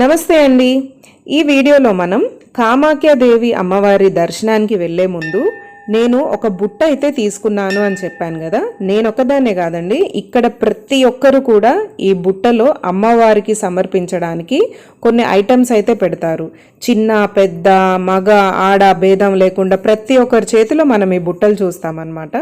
నమస్తే అండి. ఈ వీడియోలో మనం కామాఖ్యాదేవి అమ్మవారి దర్శనానికి వెళ్ళే ముందు నేను ఒక బుట్ట అయితే తీసుకున్నాను అని చెప్పాను కదా. నేను ఒకదాన్నే కాదండి. ఇక్కడ ప్రతి ఒక్కరు కూడా ఈ బుట్టలో అమ్మవారికి సమర్పించడానికి కొన్ని ఐటమ్స్ అయితే పెడతారు. చిన్న పెద్ద మగ ఆడ భేదం లేకుండా ప్రతి ఒక్కరి చేతిలో మనం ఈ బుట్టలు చూస్తామన్నమాట.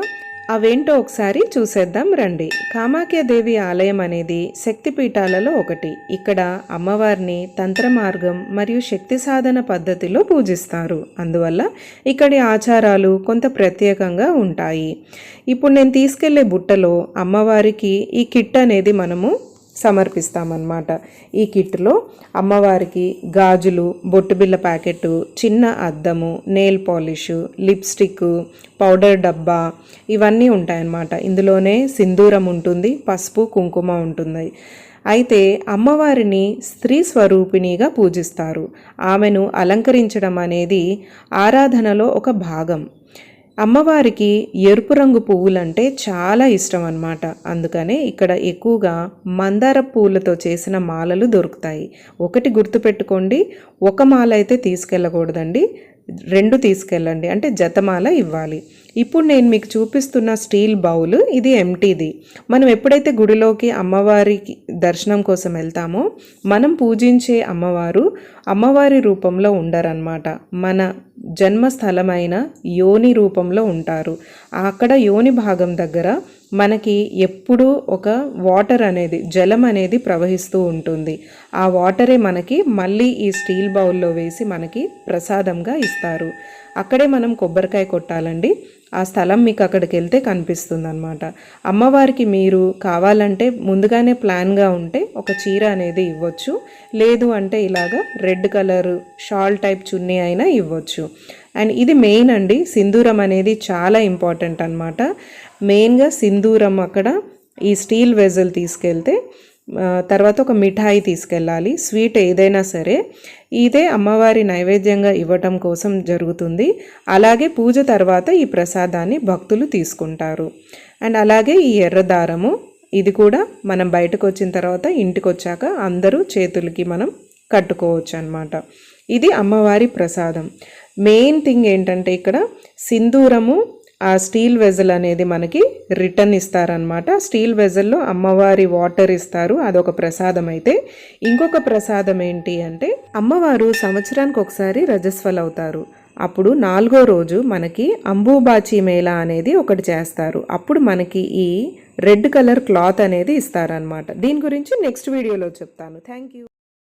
అవేంటో ఒకసారి చూసేద్దాం రండి. కామాఖ్యదేవి ఆలయం అనేది శక్తిపీఠాలలో ఒకటి. ఇక్కడ అమ్మవారిని తంత్ర మార్గం మరియు శక్తి సాధన పద్ధతిలో పూజిస్తారు. అందువల్ల ఇక్కడి ఆచారాలు కొంత ప్రత్యేకంగా ఉంటాయి. ఇప్పుడు నేను తీసుకెళ్ళే బుట్టలో అమ్మవారికి ఈ కిట్ అనేది మనము సమర్పిస్తామన్నమాట. ఈ కిట్లో అమ్మవారికి గాజులు బొట్టుబిళ్ళ ప్యాకెట్ చిన్న అద్దము నెయిల్ పాలిష్ లిప్స్టిక్ పౌడర్ డబ్బా ఇవన్నీ ఉంటాయన్నమాట. ఇందులోనే సింధూరం ఉంటుంది పసుపు కుంకుమ ఉంటుంది అయితే అమ్మవారిని స్త్రీ స్వరూపిణిగా పూజిస్తారు. ఆమెను అలంకరించడం అనేది ఆరాధనలో ఒక భాగం. అమ్మవారికి ఎరుపు రంగు పువ్వులంటే చాలా ఇష్టం అన్నమాట అందుకనే ఇక్కడ ఎక్కువగా మందార పువ్వులతో చేసిన మాలలు దొరుకుతాయి. ఒకటి గుర్తుపెట్టుకోండి ఒక మాల అయితే తీసుకెళ్ళకూడదండి రెండు తీసుకెళ్ళండి. అంటే జతమాల ఇవ్వాలి. ఇప్పుడు నేను మీకు చూపిస్తున్న స్టీల్ బౌల్ ఇది ఎంటీది. మనం ఎప్పుడైతే గుడిలోకి అమ్మవారికి దర్శనం కోసం వెళ్తామో మనం పూజించే అమ్మవారు అమ్మవారి రూపంలో ఉండరన్నమాట. మన జన్మస్థలమైన యోని రూపంలో ఉంటారు. అక్కడ యోని భాగం దగ్గర మనకి ఎప్పుడూ ఒక వాటర్ అనేది జలం అనేది ప్రవహిస్తూ ఉంటుంది. ఆ వాటరే మనకి మళ్ళీ ఈ స్టీల్ బౌల్లో వేసి మనకి ప్రసాదంగా ఇస్తారు. అక్కడే మనం కొబ్బరికాయ కొట్టాలండి. ఆ స్థలం మీకు అక్కడికి వెళ్తే కనిపిస్తుంది అనమాట అమ్మవారికి మీరు కావాలంటే ముందుగానే ప్లాన్గా ఉంటే ఒక చీర అనేది ఇవ్వచ్చు. లేదు అంటే ఇలాగా red colour shawl type chunni అయినా ఇవ్వచ్చు. అండ్ ఇది మెయిన్ అండి సింధూరం అనేది చాలా ఇంపార్టెంట్ అనమాట మెయిన్గా సింధూరం అక్కడ ఈ స్టీల్ వెజల్ తీసుకెళ్తే తర్వాత ఒక మిఠాయి తీసుకెళ్ళాలి. స్వీట్ ఏదైనా సరే ఇదే అమ్మవారి నైవేద్యంగా ఇవ్వటం కోసం జరుగుతుంది. అలాగే పూజ తర్వాత ఈ ప్రసాదాన్ని భక్తులు తీసుకుంటారు. అండ్ అలాగే ఈ ఎర్రదారము ఇది కూడా మనం బయటకు వచ్చిన తర్వాత ఇంటికి వచ్చాక అందరూ చేతులకి మనం కట్టుకోవచ్చు అనమాట ఇది అమ్మవారి ప్రసాదం. మెయిన్ థింగ్ ఏంటంటే ఇక్కడ సింధూరము ఆ స్టీల్ వెజల్ అనేది మనకి రిటర్న్ ఇస్తారనమాట స్టీల్ వెజల్లో అమ్మవారి వాటర్ ఇస్తారు. అదొక ప్రసాదం అయితే. ఇంకొక ప్రసాదం ఏంటి అంటే అమ్మవారు సంవత్సరానికి ఒకసారి రజస్వల్ అవుతారు. అప్పుడు నాలుగో రోజు మనకి అంబూబాచి మేళా అనేది ఒకటి చేస్తారు. అప్పుడు మనకి ఈ రెడ్ కలర్ క్లాత్ అనేది ఇస్తారనమాట దీని గురించి నెక్స్ట్ వీడియోలో చెప్తాను. Thank you.